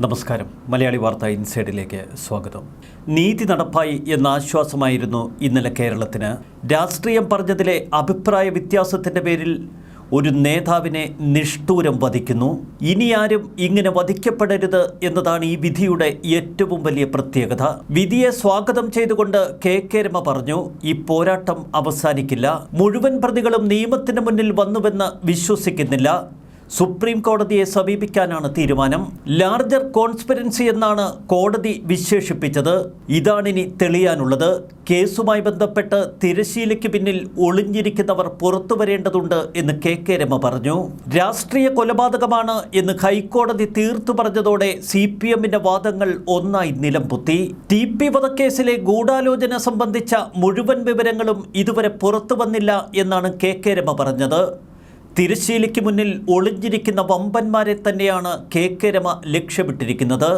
നമസ്കാരം. മലയാളി വാർത്ത ഇൻസൈഡിലേക്ക് സ്വാഗതം. നീതി നടപ്പായി എന്ന ആശ്വാസമായിരുന്നു ഇന്നലെ കേരളത്തിന്. രാഷ്ട്രീയം പറഞ്ഞതിലെ അഭിപ്രായ വ്യത്യാസത്തിന്റെ പേരിൽ ഒരു നേതാവിനെ നിഷ്ഠൂരം വധിക്കുന്നു. ഇനി ആരും ഇങ്ങനെ വധിക്കപ്പെടരുത് എന്നതാണ് ഈ വിധിയുടെ ഏറ്റവും വലിയ പ്രത്യേകത. വിധിയെ സ്വാഗതം ചെയ്തുകൊണ്ട് കെ കെ രമ പറഞ്ഞു ഈ പോരാട്ടം അവസാനിക്കില്ല. മുഴുവൻ പ്രതികളും നിയമത്തിന് മുന്നിൽ വന്നുവെന്ന് വിശ്വസിക്കുന്നില്ല. സുപ്രീം കോടതിയെ സമീപിക്കാനാണ് തീരുമാനം. ലാർജർ കോൺസ്പിരൻസി എന്നാണ് കോടതി വിശേഷിപ്പിച്ചത്. ഇതാണിനി തെളിയാനുള്ളത്. കേസുമായി ബന്ധപ്പെട്ട് തിരശീലയ്ക്ക് പിന്നിൽ ഒളിഞ്ഞിരിക്കുന്നവർ പുറത്തു വരേണ്ടതുണ്ട് എന്ന് കെ കെ രമ പറഞ്ഞു. രാഷ്ട്രീയ കൊലപാതകമാണ് എന്ന് ഹൈക്കോടതി തീർത്തു പറഞ്ഞതോടെ സി പി എമ്മിന്റെ വാദങ്ങൾ ഒന്നായി നിലംപൊത്തി. ടി പി വധക്കേസിലെ ഗൂഢാലോചന സംബന്ധിച്ച മുഴുവൻ വിവരങ്ങളും ഇതുവരെ പുറത്തു വന്നില്ല എന്നാണ് കെ കെ രമ പറഞ്ഞത്. തിരശ്ശീലയ്ക്ക് മുന്നിൽ ഒളിഞ്ഞിരിക്കുന്ന വമ്പന്മാരെ തന്നെയാണ് കെ കെ രമ ലക്ഷ്യമിട്ടിരിക്കുന്നത്.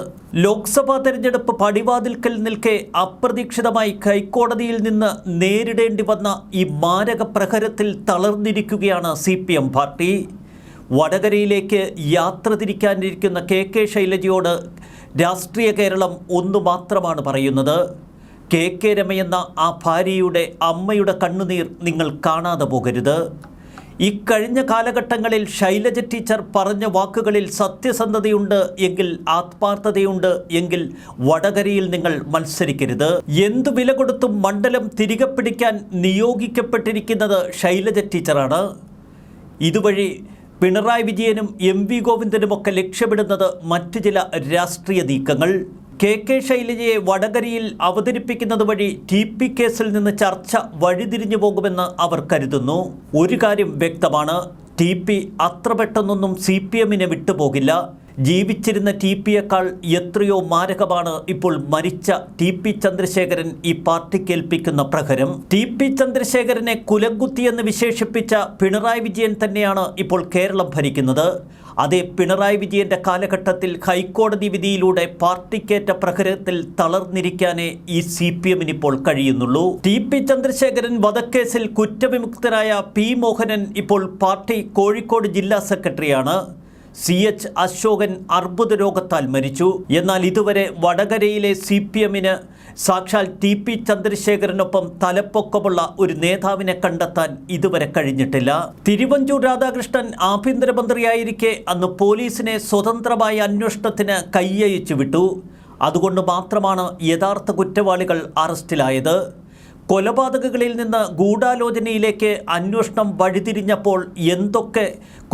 ലോക്സഭാ തെരഞ്ഞെടുപ്പ് പടിവാതിൽക്കൽ നിൽക്കെ അപ്രതീക്ഷിതമായി ഹൈക്കോടതിയിൽ നിന്ന് നേരിടേണ്ടി വന്ന ഈ മാരക പ്രഹരത്തിൽ തളർന്നിരിക്കുകയാണ് സി പി എം പാർട്ടി. വടകരയിലേക്ക് യാത്ര തിരിക്കാനിരിക്കുന്ന കെ കെ ശൈലജയോട് രാഷ്ട്രീയ കേരളം ഒന്നു മാത്രമാണ് പറയുന്നത്. കെ കെ രമയെന്ന ആ ഭാര്യയുടെ അമ്മയുടെ കണ്ണുനീർ നിങ്ങൾ കാണാതെ പോകരുത്. ഇക്കഴിഞ്ഞ കാലഘട്ടങ്ങളിൽ ശൈലജ ടീച്ചർ പറഞ്ഞ വാക്കുകളിൽ സത്യസന്ധതയുണ്ട് എങ്കിൽ ആത്മാർത്ഥതയുണ്ട് എങ്കിൽ വടകരയിൽ നിങ്ങൾ മത്സരിക്കരുത്. എന്തു വില കൊടുത്തും മണ്ഡലം തിരികെ പിടിക്കാൻ നിയോഗിക്കപ്പെട്ടിരിക്കുന്നത് ശൈലജ ടീച്ചറാണ്. ഇതുവഴി പിണറായി വിജയനും എം വി ഗോവിന്ദനുമൊക്കെ ലക്ഷ്യമിടുന്നത് മറ്റു ചില രാഷ്ട്രീയ നീക്കങ്ങൾ. കെ കെ ശൈലജയെ വടകരയിൽ അവതരിപ്പിക്കുന്നത് വഴി ടി പി കേസിൽ നിന്ന് ചർച്ച വഴിതിരിഞ്ഞു പോകുമെന്ന് അവർ കരുതുന്നു. ഒരു കാര്യം വ്യക്തമാണ്. ടി പി അത്ര പെട്ടെന്നൊന്നും സി പി എമ്മിനെ വിട്ടുപോകില്ല. ജീവിച്ചിരുന്ന ടി പിയേക്കാൾ എത്രയോ മാരകമാണ് ഇപ്പോൾ മരിച്ച ടി പി ചന്ദ്രശേഖരൻ ഈ പാർട്ടിക്ക് ഏൽപ്പിക്കുന്ന പ്രഹരം. ടി പി ചന്ദ്രശേഖരനെ കുലങ്കുത്തിയെന്ന് വിശേഷിപ്പിച്ച പിണറായി വിജയൻ തന്നെയാണ് ഇപ്പോൾ കേരളം ഭരിക്കുന്നത്. അതേ പിണറായി വിജയന്റെ കാലഘട്ടത്തിൽ ഹൈക്കോടതി വിധിയിലൂടെ പാർട്ടിക്കേറ്റ പ്രഹരത്തിൽ തളർന്നിരിക്കാനേ ഈ സി പി എമ്മിന് ഇപ്പോൾ കഴിയുന്നുള്ളൂ. ടി പി ചന്ദ്രശേഖരൻ വധക്കേസിൽ കുറ്റവിമുക്തനായ പി മോഹനൻ ഇപ്പോൾ പാർട്ടി കോഴിക്കോട് ജില്ലാ സെക്രട്ടറിയാണ്. സി എച്ച് അശോകൻ അർബുദ രോഗത്താൽ മരിച്ചു. എന്നാൽ ഇതുവരെ വടകരയിലെ സി പി എമ്മിന് സാക്ഷാൽ ടി പി ചന്ദ്രശേഖരനൊപ്പം തലപ്പൊക്കമുള്ള ഒരു നേതാവിനെ കണ്ടെത്താൻ ഇതുവരെ കഴിഞ്ഞിട്ടില്ല. തിരുവഞ്ചൂർ രാധാകൃഷ്ണൻ ആഭ്യന്തരമന്ത്രിയായിരിക്കെ അന്ന് പോലീസിനെ സ്വതന്ത്രമായ അന്വേഷണത്തിന് കയ്യയച്ചു വിട്ടു. അതുകൊണ്ട് മാത്രമാണ് യഥാർത്ഥ കുറ്റവാളികൾ അറസ്റ്റിലായത്. കൊലപാതകങ്ങളിൽ നിന്ന് ഗൂഢാലോചനയിലേക്ക് അന്വേഷണം വഴിതിരിഞ്ഞപ്പോൾ എന്തൊക്കെ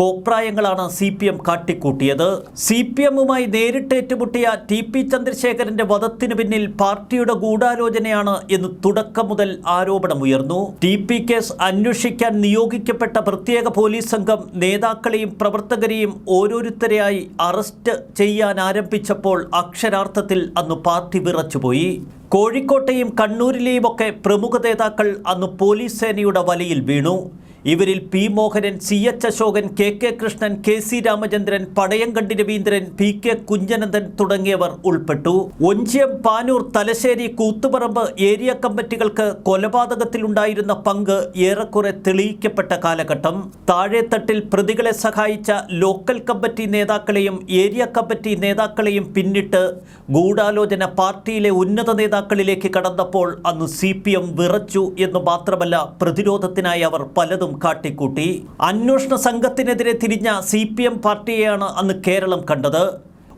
കോപ്രായങ്ങളാണ് സി പി എം കാട്ടിക്കൂട്ടിയത്? സി പി എമ്മുമായി നേരിട്ട് ഏറ്റുമുട്ടിയ ടി പി ചന്ദ്രശേഖരന്റെ വധത്തിന് പിന്നിൽ പാർട്ടിയുടെ ഗൂഢാലോചനയാണ് എന്ന് തുടക്കം മുതൽ ആരോപണമുയർന്നു. ടി പി കേസ് അന്വേഷിക്കാൻ നിയോഗിക്കപ്പെട്ട പ്രത്യേക പോലീസ് സംഘം നേതാക്കളെയും പ്രവർത്തകരെയും ഓരോരുത്തരെയായി അറസ്റ്റ് ചെയ്യാൻ ആരംഭിച്ചപ്പോൾ അക്ഷരാർത്ഥത്തിൽ അന്ന് പാർട്ടി വിറച്ചുപോയി. കോഴിക്കോട്ടെയും കണ്ണൂരിലെയും ഒക്കെ പ്രമുഖ നേതാക്കൾ അന്ന് പോലീസ് സേനയുടെ വലയിൽ വീണു. ഇവരിൽ P Mohanan C H Ashokan K K Krishnan K C Ramachandran Padayankandi Raveendran P K Kunhanandan തുടങ്ങിയവർ ഉൾപ്പെട്ടു. ഒഞ്ചിയം പാനൂർ തലശ്ശേരി കൂത്തുപറമ്പ് ഏരിയ കമ്മിറ്റികൾക്ക് കൊലപാതകത്തിലുണ്ടായിരുന്ന പങ്ക് ഏറെക്കുറെ തെളിയിക്കപ്പെട്ട കാലഘട്ടം. താഴെത്തട്ടിൽ പ്രതികളെ സഹായിച്ച ലോക്കൽ കമ്മിറ്റി നേതാക്കളെയും ഏരിയ കമ്മിറ്റി നേതാക്കളെയും പിന്നിട്ട് ഗൂഢാലോചന പാർട്ടിയിലെ ഉന്നത നേതാക്കളിലേക്ക് കടന്നപ്പോൾ അന്ന് സി വിറച്ചു എന്ന് മാത്രമല്ല പ്രതിരോധത്തിനായി അവർ പലതും കാട്ടിക്കൂട്ടി. അന്വേഷണ സംഘത്തിനെതിരെ തിരിഞ്ഞ സി പി എം പാർട്ടിയെയാണ് അന്ന് കേരളം കണ്ടത്.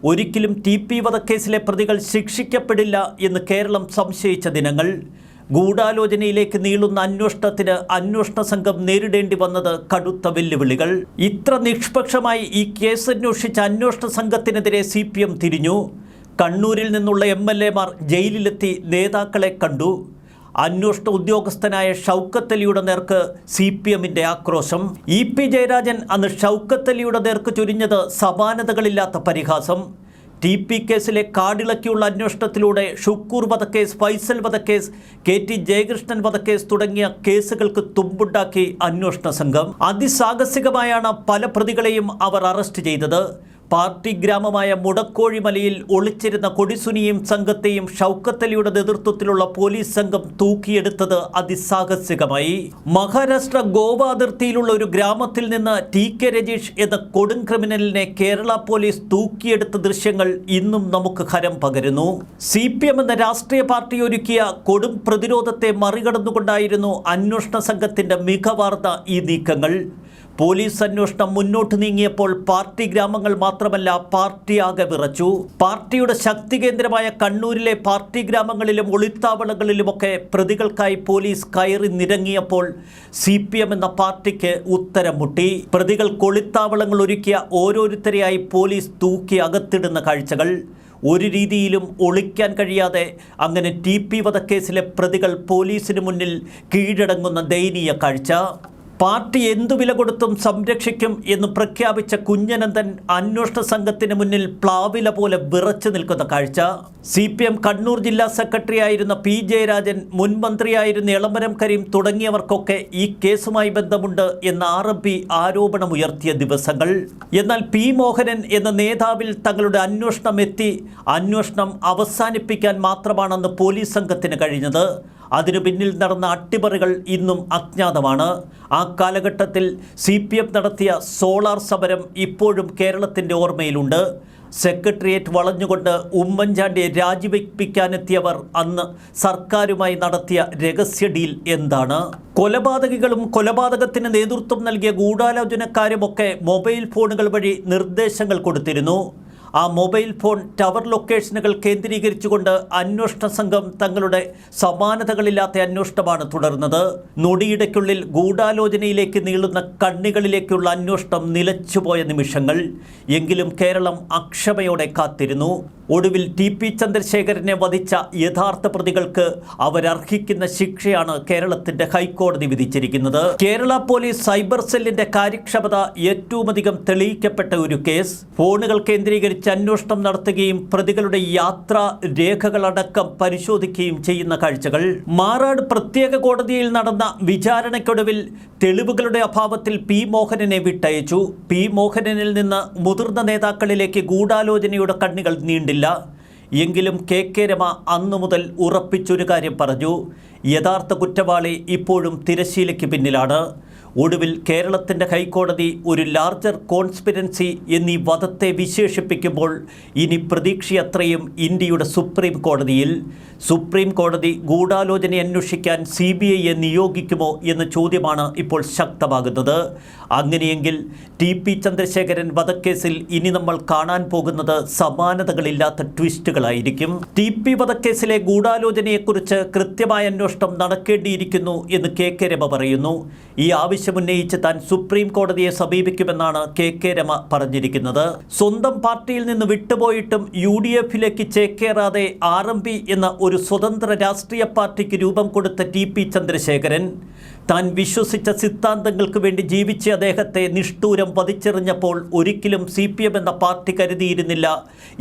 ഒരിക്കലും ടി പി വധക്കേസിലെ പ്രതികൾ ശിക്ഷിക്കപ്പെടില്ല എന്ന് കേരളം സംശയിച്ച ദിനങ്ങൾ. ഗൂഢാലോചനയിലേക്ക് നീളുന്ന അന്വേഷണത്തിന് അന്വേഷണ സംഘം നേരിടേണ്ടി വന്നത് കടുത്ത വെല്ലുവിളികൾ. ഇത്ര നിഷ്പക്ഷമായി ഈ കേസ് അന്വേഷിച്ച അന്വേഷണ സംഘത്തിനെതിരെ സി തിരിഞ്ഞു. കണ്ണൂരിൽ നിന്നുള്ള എം എൽ എമാർ ജയിലിലെത്തി നേതാക്കളെ കണ്ടു. അന്വേഷണ ഉദ്യോഗസ്ഥനായ ഷൗക്കത്തലിയുടെ നേർക്ക് സി പി എമ്മിന്റെ ആക്രോശം. ഇ പി ജയരാജൻ അന്ന് ഷൗക്കത്തലിയുടെ നേർക്ക് ചൊരിഞ്ഞത് സമാനതകളില്ലാത്ത പരിഹാസം. ടി പി കേസിലെ കാടിളക്കിയുള്ള അന്വേഷണത്തിലൂടെ ഷുക്കൂർ വധക്കേസ് ഫൈസൽ വധക്കേസ് കെ ടി ജയകൃഷ്ണൻ വധക്കേസ് തുടങ്ങിയ കേസുകൾക്ക് തുമ്പുണ്ടാക്കി അന്വേഷണ സംഘം. അതിസാഹസികമായാണ് പല പ്രതികളെയും അവർ അറസ്റ്റ് ചെയ്തത്. പാർട്ടി ഗ്രാമമായ മുടക്കോഴിമലയിൽ ഒളിച്ചിരുന്ന കൊടിസുനിയും സംഘത്തെയും ഷൗക്കത്തലിയുടെ നേതൃത്വത്തിലുള്ള പോലീസ് സംഘം തൂക്കിയെടുത്തത് അതിസാഹസികമായി. മഹാരാഷ്ട്ര ഗോവ അതിർത്തിയിലുള്ള ഒരു ഗ്രാമത്തിൽ നിന്ന് ടി കെ രജീഷ് എന്ന കൊടും ക്രിമിനലിനെ കേരള പോലീസ് തൂക്കിയെടുത്ത ദൃശ്യങ്ങൾ ഇന്നും നമുക്ക് ഹരം പകരുന്നു. സി പി എം എന്ന രാഷ്ട്രീയ പാർട്ടി ഒരുക്കിയ കൊടും പ്രതിരോധത്തെ മറികടന്നുകൊണ്ടായിരുന്നു അന്വേഷണ സംഘത്തിന്റെ മികവാർന്ന ഈ നീക്കങ്ങൾ. പോലീസ് അന്വേഷണം മുന്നോട്ട് നീങ്ങിയപ്പോൾ പാർട്ടി ഗ്രാമങ്ങൾ മാത്രമല്ല പാർട്ടി ആകെ വിറച്ചു. പാർട്ടിയുടെ ശക്തി കേന്ദ്രമായ കണ്ണൂരിലെ പാർട്ടി ഗ്രാമങ്ങളിലും ഒളിത്താവളങ്ങളിലുമൊക്കെ പ്രതികൾക്കായി പോലീസ് കയറി നിരങ്ങിയപ്പോൾ സി എന്ന പാർട്ടിക്ക് ഉത്തരം മുട്ടി. പ്രതികൾ കൊളിത്താവളങ്ങൾ ഒരുക്കിയ ഓരോരുത്തരെയായി പോലീസ് തൂക്കി അകത്തിടുന്ന കാഴ്ചകൾ. ഒരു രീതിയിലും ഒളിക്കാൻ കഴിയാതെ അങ്ങനെ ടി പി വധക്കേസിലെ പ്രതികൾ പോലീസിന് മുന്നിൽ കീഴടങ്ങുന്ന ദയനീയ കാഴ്ച. പാർട്ടി എന്തു വില കൊടുത്തും സംരക്ഷിക്കും എന്ന് പ്രഖ്യാപിച്ച കുഞ്ഞനന്ദൻ അന്വേഷണ സംഘത്തിന് മുന്നിൽ പ്ലാവില പോലെ വിറച്ചു നിൽക്കുന്ന കാഴ്ച. സി പി എം കണ്ണൂർ ജില്ലാ സെക്രട്ടറി ആയിരുന്ന പി ജയരാജൻ മുൻ മന്ത്രിയായിരുന്ന ഇളമരം കരീം തുടങ്ങിയവർക്കൊക്കെ ഈ കേസുമായി ബന്ധമുണ്ട് എന്ന് ആർ എം പി ആരോപണമുയർത്തിയ ദിവസങ്ങൾ. എന്നാൽ പി മോഹനൻ എന്ന നേതാവിൽ തങ്ങളുടെ അന്വേഷണം എത്തി. അന്വേഷണം അവസാനിപ്പിക്കാൻ മാത്രമാണെന്ന് പോലീസ് സംഘത്തിന് കഴിഞ്ഞത്. അതിനു പിന്നിൽ നടന്ന അട്ടിമറികൾ ഇന്നും അജ്ഞാതമാണ്. ആ കാലഘട്ടത്തിൽ സി പി എം നടത്തിയ സോളാർ സമരം ഇപ്പോഴും കേരളത്തിന്റെ ഓർമ്മയിലുണ്ട്. സെക്രട്ടേറിയറ്റ് വളഞ്ഞുകൊണ്ട് ഉമ്മൻചാണ്ടിയെ രാജിവെപ്പിക്കാനെത്തിയവർ അന്ന് സർക്കാരുമായി നടത്തിയ രഹസ്യ ഡീൽ എന്താണ്? കൊലപാതകികളും കൊലപാതകത്തിന് നേതൃത്വം നൽകിയ ഗൂഢാലോചനക്കാരുമൊക്കെ മൊബൈൽ ഫോണുകൾ വഴി നിർദ്ദേശങ്ങൾ കൊടുത്തിരുന്നു. ആ മൊബൈൽ ഫോൺ ടവർ ലൊക്കേഷനുകൾ കേന്ദ്രീകരിച്ചുകൊണ്ട് അന്വേഷണ സംഘം തങ്ങളുടെ സമാനതകളില്ലാത്ത അന്വേഷണമാണ് തുടർന്നത്. നൊടിയിടയ്ക്കുള്ളിൽ ഗൂഢാലോചനയിലേക്ക് നീളുന്ന കണ്ണികളിലേക്കുള്ള അന്വേഷണം നിലച്ചുപോയ നിമിഷങ്ങൾ. എങ്കിലും കേരളം അക്ഷമയോടെ കാത്തിരുന്നു. ഒടുവിൽ ടി പി ചന്ദ്രശേഖരനെ വധിച്ച യഥാർത്ഥ പ്രതികൾക്ക് അവരർഹിക്കുന്ന ശിക്ഷയാണ് കേരളത്തിന്റെ ഹൈക്കോടതി വിധിച്ചിരിക്കുന്നത്. കേരള പോലീസ് സൈബർ സെല്ലിന്റെ കാര്യക്ഷമത ഏറ്റവുമധികം തെളിയിക്കപ്പെട്ട ഒരു കേസ്. ഫോണുകൾ കേന്ദ്രീകരിച്ച് അന്വേഷണം നടത്തുകയും പ്രതികളുടെ യാത്രാ രേഖകളടക്കം പരിശോധിക്കുകയും ചെയ്യുന്ന കാഴ്ചകൾ. മാറാട് പ്രത്യേക കോടതിയിൽ നടന്ന വിചാരണയ്ക്കൊടുവിൽ തെളിവുകളുടെ അഭാവത്തിൽ പി മോഹനനെ വിട്ടയച്ചു. പി മോഹനനിൽ നിന്ന് മുതിർന്ന നേതാക്കളിലേക്ക് ഗൂഢാലോചനയുടെ കണ്ണികൾ നീണ്ടില്ല. എങ്കിലും കെ കെ രമ അന്നു മുതൽ ഉറപ്പിച്ചൊരു കാര്യം പറഞ്ഞു. യഥാർത്ഥ കുറ്റവാളി ഇപ്പോഴും തിരശീലയ്ക്ക് പിന്നിലാണ്. ഒടുവിൽ കേരളത്തിന്റെ ഹൈക്കോടതി ഒരു ലാർജർ കോൺസ്പിരൻസി എന്നീ വധത്തെ വിശേഷിപ്പിക്കുമ്പോൾ ഇനി പ്രതീക്ഷയത്രയും ഇന്ത്യയുടെ സുപ്രീം കോടതിയിൽ. സുപ്രീം കോടതി ഗൂഢാലോചന അന്വേഷിക്കാൻ സി ബി ഐയെ നിയോഗിക്കുമോ എന്ന ചോദ്യമാണ് ഇപ്പോൾ ശക്തമാകുന്നത്. അങ്ങനെയെങ്കിൽ ടി പി ചന്ദ്രശേഖരൻ വധക്കേസിൽ ഇനി നമ്മൾ കാണാൻ പോകുന്നത് സമാനതകളില്ലാത്ത ട്വിസ്റ്റുകളായിരിക്കും. ടി പി വധക്കേസിലെ ഗൂഢാലോചനയെക്കുറിച്ച് കൃത്യമായ അന്വേഷണം നടക്കേണ്ടിയിരിക്കുന്നു എന്ന് കെ കെ രമ പറയുന്നു. ഈ ആവശ്യമുന്നയിച്ച് താൻ സുപ്രീം കോടതിയെ സമീപിക്കുമെന്നാണ് കെ കെ രമ പറഞ്ഞിരിക്കുന്നത്. സ്വന്തം പാർട്ടിയിൽ നിന്ന് വിട്ടുപോയിട്ടും യു ഡി എഫിലേക്ക് ചേക്കേറാതെ ആർ എം പി എന്ന ഒരു സ്വതന്ത്ര രാഷ്ട്രീയ പാർട്ടിക്ക് രൂപം കൊടുത്ത ടി പി ചന്ദ്രശേഖരൻ താൻ വിശ്വസിച്ച സിദ്ധാന്തങ്ങൾക്ക് വേണ്ടി ജീവിച്ച അദ്ദേഹത്തെ നിഷ്ഠൂരം വധിച്ചെറിഞ്ഞപ്പോൾ ഒരിക്കലും സി പി എം എന്ന പാർട്ടി കരുതിയിരുന്നില്ല.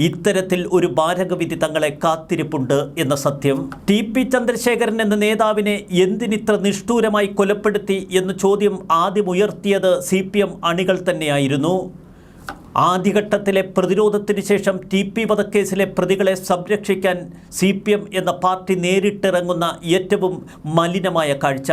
ഇത്തരത്തിൽ ഒരു മാരകവിധി തങ്ങളെ കാത്തിരിപ്പുണ്ട് എന്ന സത്യം. ടി പി ചന്ദ്രശേഖരൻ എന്ന നേതാവിനെ എന്തിനിത്ര നിഷ്ഠൂരമായി കൊലപ്പെടുത്തി എന്ന ചോദ്യം ആദ്യം ഉയർത്തിയത് സി പി എം അണികൾ തന്നെയായിരുന്നു. ആദ്യഘട്ടത്തിലെ പ്രതിരോധത്തിന് ശേഷം ടി പി വധക്കേസിലെ പ്രതികളെ സംരക്ഷിക്കാൻ സി പി എം എന്ന പാർട്ടി നേരിട്ടിറങ്ങുന്ന ഏറ്റവും മലിനമായ കാഴ്ച.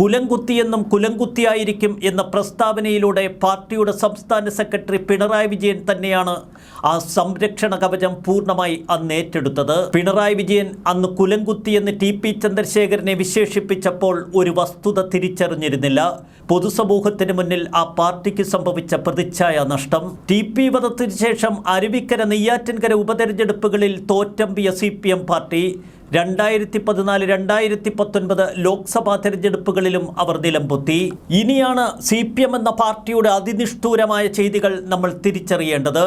കുലംകുത്തിയെന്നും കുലംകുത്തിയായിരിക്കും എന്ന പ്രസ്താവനയിലൂടെ പാർട്ടിയുടെ സംസ്ഥാന സെക്രട്ടറി പിണറായി വിജയൻ തന്നെയാണ് ആ സംരക്ഷണ കവചം പൂർണമായി അന്ന് ഏറ്റെടുത്തത്. പിണറായി വിജയൻ അന്ന് കുലംകുത്തിയെന്ന് ടി പി ചന്ദ്രശേഖരനെ വിശേഷിപ്പിച്ചപ്പോൾ ഒരു വസ്തുത തിരിച്ചറിഞ്ഞിരുന്നില്ല. പൊതുസമൂഹത്തിന് മുന്നിൽ ആ പാർട്ടിക്ക് സംഭവിച്ച പ്രതിച്ഛായ നഷ്ടം. ടി പി വധത്തിന് ശേഷം അരുവിക്കര നെയ്യാറ്റിൻകര ഉപതെരഞ്ഞെടുപ്പുകളിൽ തോറ്റമ്പിയ സി പി എം പാർട്ടി. രണ്ടായിരത്തി പതിനാല് രണ്ടായിരത്തി പത്തൊൻപത് ലോക്സഭാ തെരഞ്ഞെടുപ്പുകളിലും അവർ നിലംപൊത്തി. ഇനിയാണ് സി പി എം എന്ന പാർട്ടിയുടെ അതിനിഷ്ഠൂരമായ ചെയ്തികൾ നമ്മൾ തിരിച്ചറിയേണ്ടത്.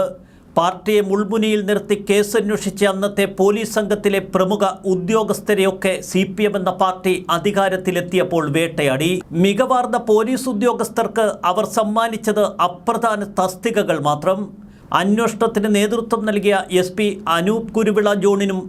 പാർട്ടിയെ മുൾമുനയിൽ നിർത്തി കേസന്വേഷിച്ച അന്നത്തെ പോലീസ് സംഘത്തിലെ പ്രമുഖ ഉദ്യോഗസ്ഥരെയൊക്കെ സി പി എം എന്ന പാർട്ടി അധികാരത്തിലെത്തിയപ്പോൾ വേട്ടയാടി. മികവാർന്ന പോലീസ് ഉദ്യോഗസ്ഥർക്ക് അവർ സമ്മാനിച്ചത് അപ്രധാന തസ്തികകൾ മാത്രം. അന്വേഷണത്തിന് നേതൃത്വം നൽകിയ എസ് പി അനൂപ് കുരുവിള ജോണിനും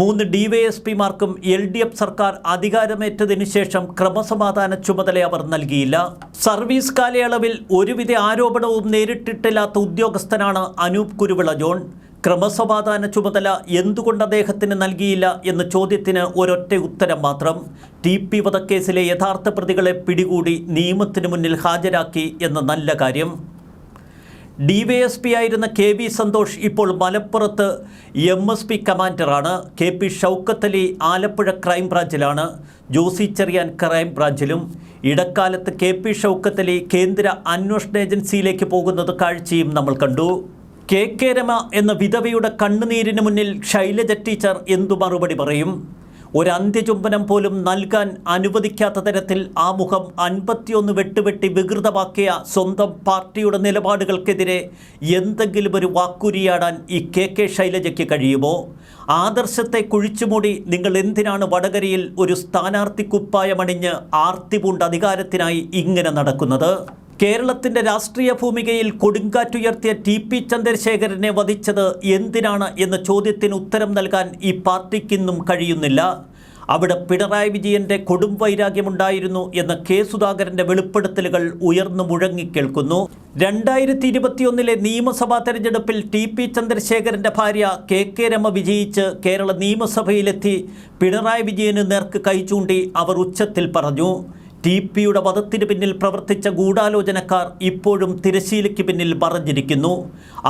മൂന്ന് ഡിവൈഎസ്പിമാർക്കും എൽ ഡി എഫ് സർക്കാർ അധികാരമേറ്റതിനു ശേഷം ക്രമസമാധാന ചുമതല അവർ നൽകിയില്ല. സർവീസ് കാലയളവിൽ ഒരുവിധ ആരോപണവും നേരിട്ടിട്ടില്ലാത്ത ഉദ്യോഗസ്ഥനാണ് അനൂപ് കുരുവിള ജോൺ. ക്രമസമാധാന ചുമതല എന്തുകൊണ്ട് അദ്ദേഹത്തിന് നൽകിയില്ല എന്ന ചോദ്യത്തിന് ഒരൊറ്റ ഉത്തരം മാത്രം. ടി പി വധക്കേസിലെ യഥാർത്ഥ പ്രതികളെ പിടികൂടി നിയമത്തിന് മുന്നിൽ ഹാജരാക്കി എന്ന നല്ല കാര്യം. ഡിവൈഎസ്പി ആയിരുന്ന കെ വി സന്തോഷ് ഇപ്പോൾ മലപ്പുറത്ത് എം എസ് പി കമാൻഡറാണ്. കെ പി ഷൗക്കത്ത് അലി ആലപ്പുഴ ക്രൈംബ്രാഞ്ചിലാണ് ജോസി ചെറിയാൻ ക്രൈംബ്രാഞ്ചിലും ഇടക്കാലത്ത് കെ പി ഷൗക്കത്ത് അലി കേന്ദ്ര അന്വേഷണ ഏജൻസിയിലേക്ക് പോകുന്നത് കാഴ്ചയും നമ്മൾ കണ്ടു. കെ കെ രമ എന്ന വിധവയുടെ കണ്ണുനീരിന് മുന്നിൽ ശൈലജ ടീച്ചർ എന്തു മറുപടി പറയും? ഒരു അന്ത്യചുംബനം പോലും നൽകാൻ അനുവദിക്കാത്ത തരത്തിൽ ആ മുഖം അൻപത്തിയൊന്ന് വെട്ടുവെട്ടി വികൃതമാക്കിയ സ്വന്തം പാർട്ടിയുടെ നിലപാടുകൾക്കെതിരെ എന്തെങ്കിലും ഒരു വാക്കുരിയാടാൻ ഈ കെ കെ ശൈലജയ്ക്ക് കഴിയുമോ? ആദർശത്തെ കുഴിച്ചുമൂടി നിങ്ങൾ എന്തിനാണ് വടകരയിൽ ഒരു സ്ഥാനാർത്ഥി കുപ്പായമണിഞ്ഞ് ആർത്തിപൂണ്ട് അധികാരത്തിനായി ഇങ്ങനെ നടക്കുന്നത്? കേരളത്തിന്റെ രാഷ്ട്രീയ ഭൂമികയിൽ കൊടുങ്കാറ്റുയർത്തിയ ടി പി ചന്ദ്രശേഖരനെ വധിച്ചത് എന്തിനാണ് എന്ന ചോദ്യത്തിന് ഉത്തരം നൽകാൻ ഈ പാർട്ടിക്കിന്നും കഴിയുന്നില്ല. അവിടെ പിണറായി വിജയന്റെ കൊടും വൈരാഗ്യമുണ്ടായിരുന്നു എന്ന കെ സുധാകരന്റെ വെളിപ്പെടുത്തലുകൾ ഉയർന്നു മുഴങ്ങിക്കേൾക്കുന്നു രണ്ടായിരത്തി ഇരുപത്തിയൊന്നിലെ നിയമസഭാ തെരഞ്ഞെടുപ്പിൽ ടി പി ചന്ദ്രശേഖരന്റെ ഭാര്യ കെ കെ രമ വിജയിച്ച് കേരള നിയമസഭയിലെത്തി പിണറായി വിജയന് നേർക്ക് കൈ ചൂണ്ടി അവർ ഉച്ചത്തിൽ പറഞ്ഞു. ടി പിയുടെ വധത്തിന് പിന്നിൽ പ്രവർത്തിച്ച ഗൂഢാലോചനക്കാർ ഇപ്പോഴും തിരശീലയ്ക്ക് പിന്നിൽ പറഞ്ഞിരിക്കുന്നു.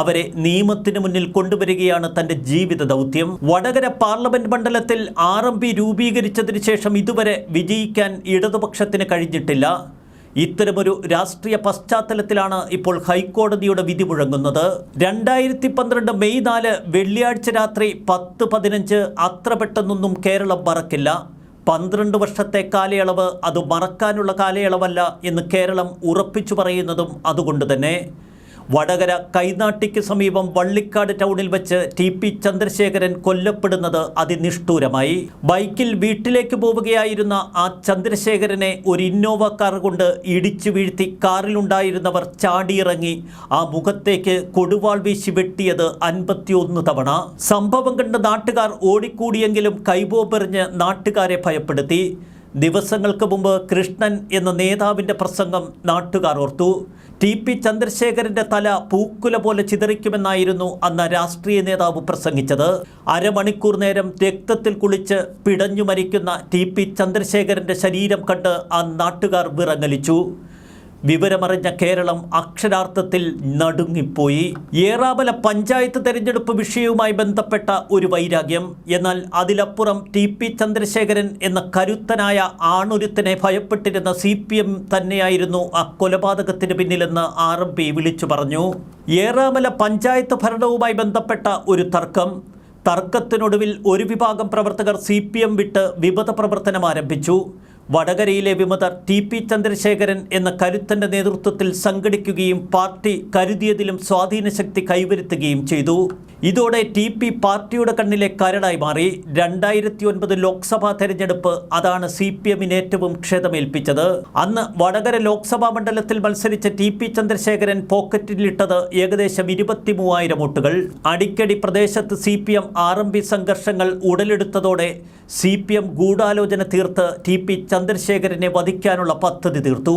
അവരെ നിയമത്തിന് മുന്നിൽ കൊണ്ടുവരികയാണ് തന്റെ ജീവിത ദൗത്യം. വടകര പാർലമെന്റ് മണ്ഡലത്തിൽ ആർ എം പി രൂപീകരിച്ചതിന് ശേഷം ഇതുവരെ വിജയിക്കാൻ ഇടതുപക്ഷത്തിന് കഴിഞ്ഞിട്ടില്ല. ഇത്തരമൊരു രാഷ്ട്രീയ പശ്ചാത്തലത്തിലാണ് ഇപ്പോൾ ഹൈക്കോടതിയുടെ വിധി മുഴങ്ങുന്നത്. രണ്ടായിരത്തി പന്ത്രണ്ട് മെയ് നാല് വെള്ളിയാഴ്ച രാത്രി പത്ത് പതിനഞ്ച് അത്ര പെട്ടെന്നൊന്നും കേരളം മറക്കില്ല. പന്ത്രണ്ട് വർഷത്തെ കാലയളവ് അത് മറക്കാനുള്ള കാലയളവല്ല എന്ന് കേരളം ഉറപ്പിച്ചു പറയുന്നതും അതുകൊണ്ട് തന്നെ. വടകര കൈനാട്ടിക്ക് സമീപം വള്ളിക്കാട് ടൗണിൽ വെച്ച് ടി പി ചന്ദ്രശേഖരൻ കൊല്ലപ്പെടുന്നത് അതിനിഷ്ഠൂരമായി. ബൈക്കിൽ വീട്ടിലേക്ക് പോവുകയായിരുന്ന ആ ചന്ദ്രശേഖരനെ ഒരു ഇന്നോവ കാർ കൊണ്ട് ഇടിച്ചു വീഴ്ത്തി കാറിലുണ്ടായിരുന്നവർ ചാടിയിറങ്ങി. ആ മുഖത്തേക്ക് കൊടുവാൾ വീശി വെട്ടിയത് അൻപത്തിയൊന്ന് തവണ. സംഭവം കണ്ട് നാട്ടുകാർ ഓടിക്കൂടിയെങ്കിലും കൈബോബെറിഞ്ഞ് നാട്ടുകാരെ ഭയപ്പെടുത്തി. ദിവസങ്ങൾക്ക് മുമ്പ് കൃഷ്ണൻ എന്ന നേതാവിന്റെ പ്രസംഗം നാട്ടുകാർ ഓർത്തു. ടി പി ചന്ദ്രശേഖരന്റെ തല പൂക്കുല പോലെ ചിതറിക്കുമെന്നായിരുന്നു അന്ന് രാഷ്ട്രീയ നേതാവ് പ്രസംഗിച്ചത്. അരമണിക്കൂർ നേരം രക്തത്തിൽ കുളിച്ച് പിടഞ്ഞു മരിക്കുന്ന ടി പി ചന്ദ്രശേഖരന്റെ ശരീരം കണ്ട് ആ നാട്ടുകാർ വിറങ്ങലിച്ചു. വിവരമറിഞ്ഞ കേരളം അക്ഷരാർത്ഥത്തിൽ നടുങ്ങിപ്പോയി. ഏറാമല പഞ്ചായത്ത് തെരഞ്ഞെടുപ്പ് വിഷയവുമായി ബന്ധപ്പെട്ട ഒരു വൈരാഗ്യം. എന്നാൽ അതിലപ്പുറം ടി പി ചന്ദ്രശേഖരൻ എന്ന കരുത്തനായ ആണൊരുത്തനെ ഭയപ്പെട്ടിരുന്ന സി പി എം തന്നെയായിരുന്നു ആ കൊലപാതകത്തിന് പിന്നിലെന്ന് ആർ എം പി വിളിച്ചു പറഞ്ഞു. ഏറാമല പഞ്ചായത്ത് ഭരണവുമായി ബന്ധപ്പെട്ട ഒരു തർക്കം. തർക്കത്തിനൊടുവിൽ ഒരു വിഭാഗം പ്രവർത്തകർ സി പി എം വിട്ട് വിമത പ്രവർത്തനം ആരംഭിച്ചു. വടകരയിലെ വിമതർ ടി പി ചന്ദ്രശേഖരൻ എന്ന കരുത്തന്റെ നേതൃത്വത്തിൽ സംഘടിക്കുകയും പാർട്ടി കരുതിയതിലും സ്വാധീന ശക്തി കൈവരുത്തുകയും ചെയ്തു. ഇതോടെ ടി പി പാർട്ടിയുടെ കണ്ണിലെ കരടായി മാറി. രണ്ടായിരത്തി ഒൻപത് ലോക്സഭാ തെരഞ്ഞെടുപ്പ് അതാണ് സി പി എമ്മിന് ഏറ്റവും ക്ഷതമേൽപ്പിച്ചത്. അന്ന് വടകര ലോക്സഭാ മണ്ഡലത്തിൽ മത്സരിച്ച ടി പി ചന്ദ്രശേഖരൻ പോക്കറ്റിലിട്ടത് ഏകദേശം ഇരുപത്തി മൂവായിരം വോട്ടുകൾ. അടിക്കടി പ്രദേശത്ത് C P M R M P സംഘർഷങ്ങൾ ഉടലെടുത്തതോടെ സി പി എം ഗൂഢാലോചന തീർത്ത് ടി പി ചന്ദ്രശേഖരനെ വധിക്കാനുള്ള പദ്ധതി തീർത്തു.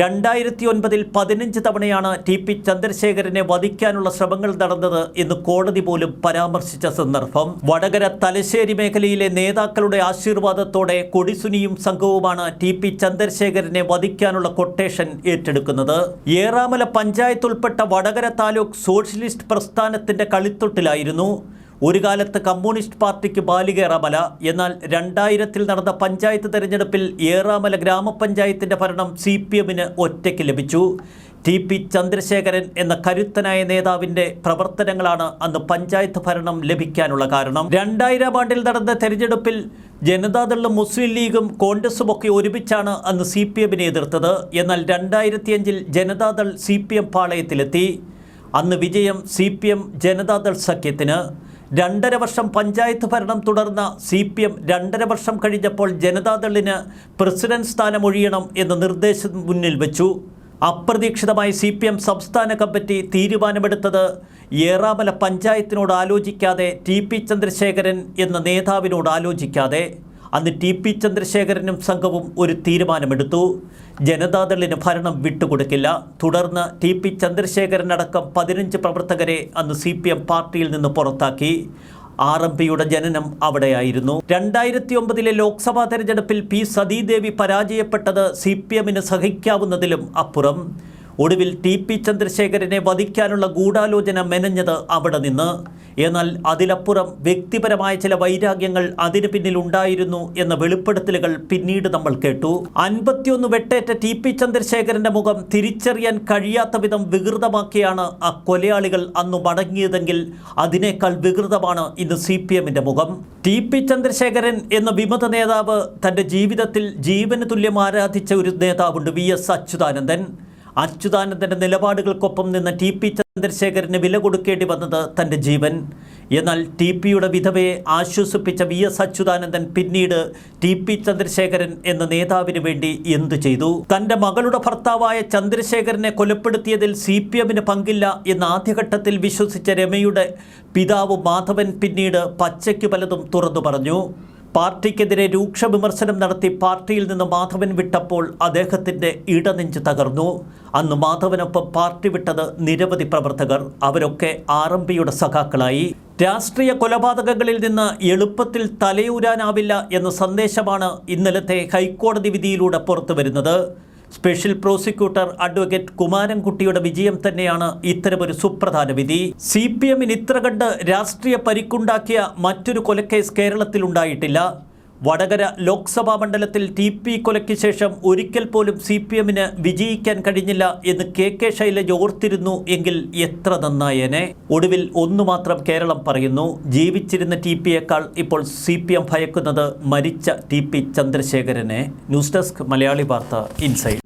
രണ്ടായിരത്തി ഒൻപതിൽ പതിനഞ്ച് തവണയാണ് ടി പി ചന്ദ്രശേഖരനെ വധിക്കാനുള്ള ശ്രമങ്ങൾ നടന്നത് എന്ന് കോടതി പോലും പരാമർശിച്ച സന്ദർഭം. വടകര തലശ്ശേരി മേഖലയിലെ നേതാക്കളുടെ ആശീർവാദത്തോടെ കൊടിസുനിയും സംഘവുമാണ് ടി പി ചന്ദ്രശേഖരനെ വധിക്കാനുള്ള കൊട്ടേഷൻ ഏറ്റെടുക്കുന്നത്. ഏറാമല പഞ്ചായത്ത് ഉൾപ്പെട്ട വടകര താലൂക്ക് സോഷ്യലിസ്റ്റ് പ്രസ്ഥാനത്തിന്റെ കളിത്തൊട്ടിലായിരുന്നു. ഒരു കാലത്ത് കമ്മ്യൂണിസ്റ്റ് പാർട്ടിക്ക് ബാലികേറാമല എന്നാൽ രണ്ടായിരത്തിൽ നടന്ന പഞ്ചായത്ത് തെരഞ്ഞെടുപ്പിൽ ഏറാമല ഗ്രാമപഞ്ചായത്തിന്റെ ഭരണം സി പി എമ്മിന് ഒറ്റയ്ക്ക് ലഭിച്ചു. ടി പി ചന്ദ്രശേഖരൻ എന്ന കരുത്തനായ നേതാവിന്റെ പ്രവർത്തനങ്ങളാണ് അന്ന് പഞ്ചായത്ത് ഭരണം ലഭിക്കാനുള്ള കാരണം. രണ്ടായിരം ആണ്ടിൽ നടന്ന തെരഞ്ഞെടുപ്പിൽ ജനതാദളും മുസ്ലിം ലീഗും കോൺഗ്രസും ഒക്കെ ഒരുമിച്ചാണ് അന്ന് സി പി എമ്മിനെ എതിർത്തത്. എന്നാൽ രണ്ടായിരത്തിയഞ്ചിൽ ജനതാദൾ സി പി എം പാളയത്തിലെത്തി. അന്ന് വിജയം സി പി എം ജനതാദൾ സഖ്യത്തിന്. രണ്ടര വർഷം പഞ്ചായത്ത് ഭരണം തുടർന്ന സി പി എം രണ്ടര വർഷം കഴിഞ്ഞപ്പോൾ ജനതാദളിന് പ്രസിഡന്റ് സ്ഥാനം ഒഴിയണം എന്ന നിർദ്ദേശം മുന്നിൽ വെച്ചു. അപ്രതീക്ഷിതമായി സി പി എം സംസ്ഥാന കമ്മിറ്റി തീരുമാനമെടുത്തത് ഏറാമല പഞ്ചായത്തിനോട് ആലോചിക്കാതെ ടി പി ചന്ദ്രശേഖരൻ എന്ന നേതാവിനോട് ആലോചിക്കാതെ അന്ന് ടി പി ചന്ദ്രശേഖരനും സംഘവും ഒരു തീരുമാനമെടുത്തു. ജനതാദളിന് ഭരണം വിട്ടുകൊടുക്കില്ല. തുടർന്ന് ടി പി ചന്ദ്രശേഖരൻ അടക്കം പതിനഞ്ച് പ്രവർത്തകരെ അന്ന് സി പി എം പാർട്ടിയിൽ നിന്ന് പുറത്താക്കി. ആർ എം പിയുടെ ജനനം അവിടെയായിരുന്നു. രണ്ടായിരത്തി ഒമ്പതിലെ ലോക്സഭാ തെരഞ്ഞെടുപ്പിൽ പി സതീദേവി പരാജയപ്പെട്ടത് സി പി എമ്മിന് സഹിക്കാവുന്നതിലും അപ്പുറം. ഒടുവിൽ ടി പി ചന്ദ്രശേഖരനെ വധിക്കാനുള്ള ഗൂഢാലോചന മെനഞ്ഞത് അവിടെ നിന്ന്. എന്നാൽ അതിലപ്പുറം വ്യക്തിപരമായ ചില വൈരാഗ്യങ്ങൾ അതിനു പിന്നിൽ ഉണ്ടായിരുന്നു എന്ന വെളിപ്പെടുത്തലുകൾ പിന്നീട് നമ്മൾ കേട്ടു. അൻപത്തിയൊന്ന് വെട്ടേറ്റ ടി പി ചന്ദ്രശേഖരന്റെ മുഖം തിരിച്ചറിയാൻ കഴിയാത്ത വിധം വികൃതമാക്കിയാണ് ആ കൊലയാളികൾ അന്ന് മടങ്ങിയതെങ്കിൽ അതിനേക്കാൾ വികൃതമാണ് ഇന്ന് സി പി എമ്മിന്റെ മുഖം. ടി പി ചന്ദ്രശേഖരൻ എന്ന വിമത നേതാവ് തന്റെ ജീവിതത്തിൽ ജീവന് തുല്യം ആരാധിച്ച ഒരു നേതാവുണ്ട് വി എസ് അച്യുതാനന്ദൻ. അച്യുതാനന്ദന്റെ നിലപാടുകൾക്കൊപ്പം നിന്ന് ടി പി ചന്ദ്രശേഖരന് വില കൊടുക്കേണ്ടി വന്നത് തന്റെ ജീവൻ. എന്നാൽ ടി പിയുടെ വിധവയെ ആശ്വസിപ്പിച്ച വി എസ് അച്യുതാനന്ദൻ പിന്നീട് ടി പി ചന്ദ്രശേഖരൻ എന്ന നേതാവിന് വേണ്ടി എന്തു ചെയ്തു? തന്റെ മകളുടെ ഭർത്താവായ ചന്ദ്രശേഖരനെ കൊലപ്പെടുത്തിയതിൽ സി പി എമ്മിന് പങ്കില്ല എന്ന ആദ്യഘട്ടത്തിൽ വിശ്വസിച്ച രമയുടെ പിതാവ് മാധവൻ പിന്നീട് പച്ചയ്ക്ക് പലതും തുറന്നു പറഞ്ഞു. പാർട്ടിക്കെതിരെ രൂക്ഷ വിമർശനം നടത്തി പാർട്ടിയിൽ നിന്ന് മാധവൻ വിട്ടപ്പോൾ അദ്ദേഹത്തിന്റെ ഇടനെഞ്ച് തകർന്നു. അന്ന് മാധവനൊപ്പം പാർട്ടി വിട്ടത് നിരവധി പ്രവർത്തകർ അവരൊക്കെ ആർ എം പിയുടെ സഖാക്കളായി. രാഷ്ട്രീയ കൊലപാതകങ്ങളിൽ നിന്ന് എളുപ്പത്തിൽ തലയൂരാനാവില്ല എന്ന സന്ദേശമാണ് ഇന്നലത്തെ ഹൈക്കോടതി വിധിയിലൂടെ പുറത്തു വരുന്നത് സ്പെഷ്യൽ പ്രോസിക്യൂട്ടർ അഡ്വക്കേറ്റ് കുമാരൻകുട്ടിയുടെ വിജയം തന്നെയാണ് ഇത്തരമൊരു സുപ്രധാന വിധി. സി പി എമ്മിന് ഇത്ര കണ്ട് രാഷ്ട്രീയ പരിക്കുണ്ടാക്കിയ മറ്റൊരു കൊലക്കേസ് കേരളത്തിലുണ്ടായിട്ടില്ല. വടകര ലോക്സഭാ മണ്ഡലത്തിൽ ടി പി കൊലയ്ക്ക് ശേഷം ഒരിക്കൽ പോലും സി പി എമ്മിന് വിജയിക്കാൻ കഴിഞ്ഞില്ല എന്ന് കെ കെ ശൈലജ ഓർത്തിരുന്നു എങ്കിൽ എത്ര നന്നായേനെ. ഒടുവിൽ ഒന്നു മാത്രം കേരളം പറയുന്നു. ജീവിച്ചിരുന്ന ടി പിയേക്കാൾ ഇപ്പോൾ സി പി എം ഭയക്കുന്നത് മരിച്ച ടി പി ചന്ദ്രശേഖരനെ. ന്യൂസ് ഡെസ്ക് മലയാളി വാർത്ത ഇൻസൈഡ്.